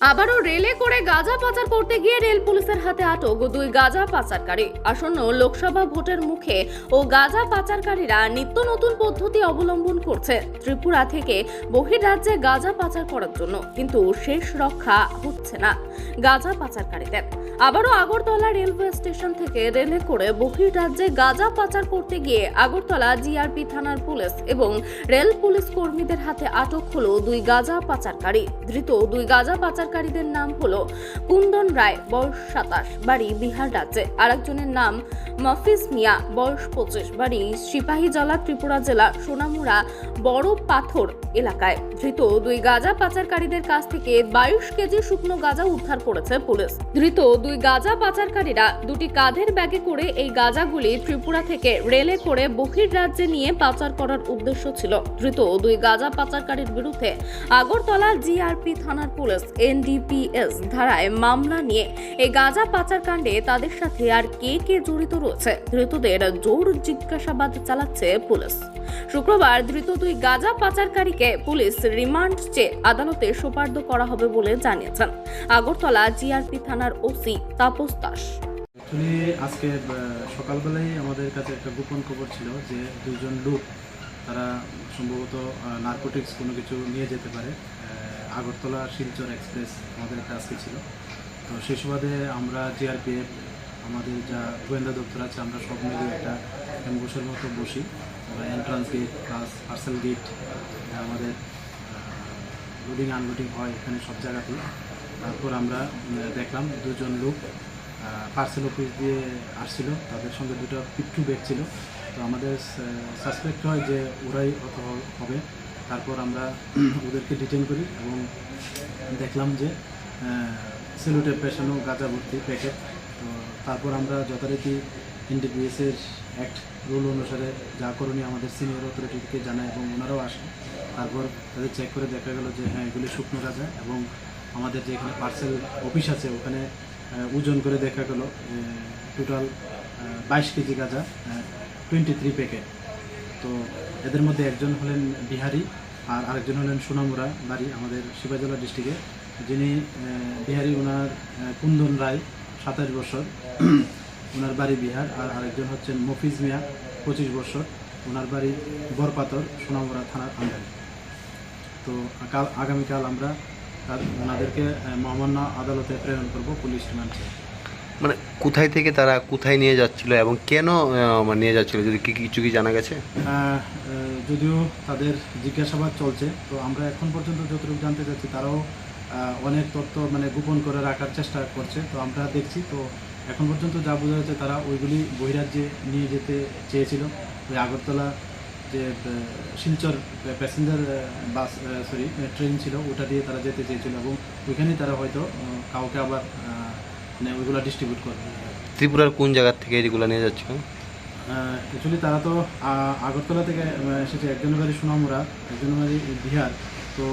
আবারও রেলে করে গাঁজা পাচার করতে গিয়ে রেল পুলিশের হাতে আটক দুই গাঁজা পাচারকারী। আসন্ন লোকসভা ভোটের মুখে ও গাঁজা পাচারকারীরা নিত্য নতুন পদ্ধতি অবলম্বন করছে ত্রিপুরা থেকে বহির্রাজ্যে গাঁজা পাচার করার জন্য। কিন্তু শেষ রক্ষা হচ্ছে না গাঁজা পাচারকারীদের। আবারও আগরতলা রেলওয়ে স্টেশন থেকে রেলে করে বহির্রাজ্যে গাঁজা পাচার করতে গিয়ে আগরতলা জিআরপি থানার পুলিশ এবং রেল পুলিশ কর্মীদের হাতে আটক হলো দুই গাঁজা পাচারকারী। ধৃত দুই গাঁজা পাচারকারীদের নাম হলো কুন্দন রায়, বয়স সাতাশ, বাড়ি বিহার রাজ্যে। আরেকজনের নাম মফিজ মিয়া, বয়স পঁচিশ, বাড়ি সিপাহীজলা ত্রিপুরা জেলা, সোনামুড়া, বড় পাথর এলাকায়। ধৃত দুই গাঁজা পাচারকারীদের কাছ থেকে বাইশ কেজি শুকনো গাঁজা উদ্ধার করেছে পুলিশ। ধৃত দুই গাঁজা পাচারকারীরা দুটি কাঁধের ব্যাগে করে এই গাঁজাগুলি ত্রিপুরা থেকে রেলে করে বহির রাজ্যে নিয়ে পাচার করার উদ্দেশ্য ছিল। ধৃত দুই গাঁজা পাচারকারীর বিরুদ্ধে আগরতলা জিআরপি থানার পুলিশ এনডিপিএস ধারায় মামলা নিয়ে এই গাঁজা পাচার কাণ্ডে তাদের সাথে আর কে কে জড়িত রয়েছে? ধৃতদের জোর জিজ্ঞাসাবাদ চালাচ্ছে পুলিশ। শুক্রবার ধৃত দুই গাঁজা পাচারকারীকে পুলিশ রিমান্ড চেয়ে আদালতে সোপার্দ করা হবে বলে জানিয়েছেন। আগরতলা জিআরপি থানার ওসি তাপস দাস। আজকে সকালবেলায় আমাদের কাছে একটা গোপন খবর ছিল যে দুজন লোক, তারা সম্ভবত নার্কোটিক্স কোনো কিছু নিয়ে যেতে পারে। আগরতলা শিলচর এক্সপ্রেস আমাদের একটা আজকে ছিল। তো সেই সুবাদে আমরা জিআরপিএফ আমাদের যা গোয়েন্দা দপ্তর আছে, আমরা সব মিলে একটা অ্যাম্বুসের মতো বসি। Entrance gate plus parcel gate আমাদের লোডিং আনলোডিং হয় এখানে সব জায়গাতেই। তারপর আমরা দেখলাম দুজন লোক পার্সেল অফিস দিয়ে আসছিল। তাদের সঙ্গে দুটো পিট্টু ব্যাগ ছিল। তো আমাদের সাসপেক্ট হয় যে ওরাই হবে। তারপর আমরা ওদেরকে ডিটেন করি এবং দেখলাম যে সেলুটে পেশানো গাঁজা ভর্তি প্যাকেট তো তারপর আমরা যথারীতি এনডিপিএসের অ্যাক্ট রুল অনুসারে যা করণীয় আমাদের সিনিয়র অথরিটিকে জানায় এবং ওনারাও আসে তারপর তাদের চেক করে দেখা গেল যে হ্যাঁ এগুলি শুকনো গাঁজা এবং আমাদের যে এখানে পার্সেল অফিস আছে, ওখানে ওজন করে দেখা গেল টোটাল বাইশ কেজি গাঁজা টোয়েন্টি থ্রি প্যাকেট তো এদের মধ্যে একজন হলেন বিহারি আর আরেকজন হলেন সোনামুরা বাড়ি আমাদের শিবাজলা ডিস্ট্রিক্টে, যিনি বিহারি ওনার কুন্দন রায়, সাতাশ বছর। ওনার বাড়ি বিহার আর আরেকজন হচ্ছেন মফিজ মিয়া, পঁচিশ বছর। ওনার বাড়ি বরপাতর, সোনামুরা থানার আন্ডারে। তো কাল আগামীকাল আমরা ওনাদেরকে মহামান্য আদালতে প্রেরণ করব পুলিশ রিমান্ড। মানে কোথায় থেকে তারা কোথায় নিয়ে যাচ্ছিল এবং কেন মানে নিয়ে যাচ্ছিল? যদি কি, কিছু কি জানা গেছে? যদিও তাদের জিজ্ঞাসাবাদ চলছে, তো আমরা এখন পর্যন্ত যতটুকু জানতে চাচ্ছি তারাও অনেক তথ্য মানে গোপন করে রাখার চেষ্টা করছে, তো আমরা দেখছি, তো এখন পর্যন্ত যা বোঝা যাচ্ছে তারা ওইগুলি বহিরাজ্যে নিয়ে যেতে চেয়েছিল। ওই আগরতলা যে Silchar passenger bus sorry train ছিল, ওটা দিয়ে তারা যেতে চেয়েছিল এবং ওইখানেই তারা হয়তো কাউকে আবার মানে ওইগুলো ডিস্ট্রিবিউট করবে ত্রিপুরার কোন জায়গার থেকে এগুলো নিয়ে যাচ্ছিল অ্যাকচুয়ালি তারা তো আগরতলা থেকে এসেছে একজনের বাড়ি সোনামুড়া একজনের বাড়ি বিহার তো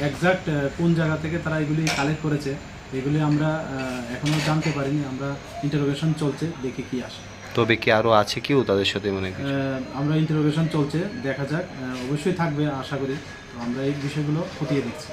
একজাক্ট কোন জায়গা থেকে তারা এগুলি কালেক্ট করেছে এগুলি আমরা আহ, এখনও জানতে পারিনি। আমরা ইন্টারোগেশন চলছে দেখি কি আসে। তবে কি আরও আছে কেউ তাদের সাথে মানে আমরা ইন্টারোগেশন চলছে দেখা যাক। অবশ্যই থাকবে আশা করি। তো আমরা এই বিষয়গুলো খতিয়ে দেখছি।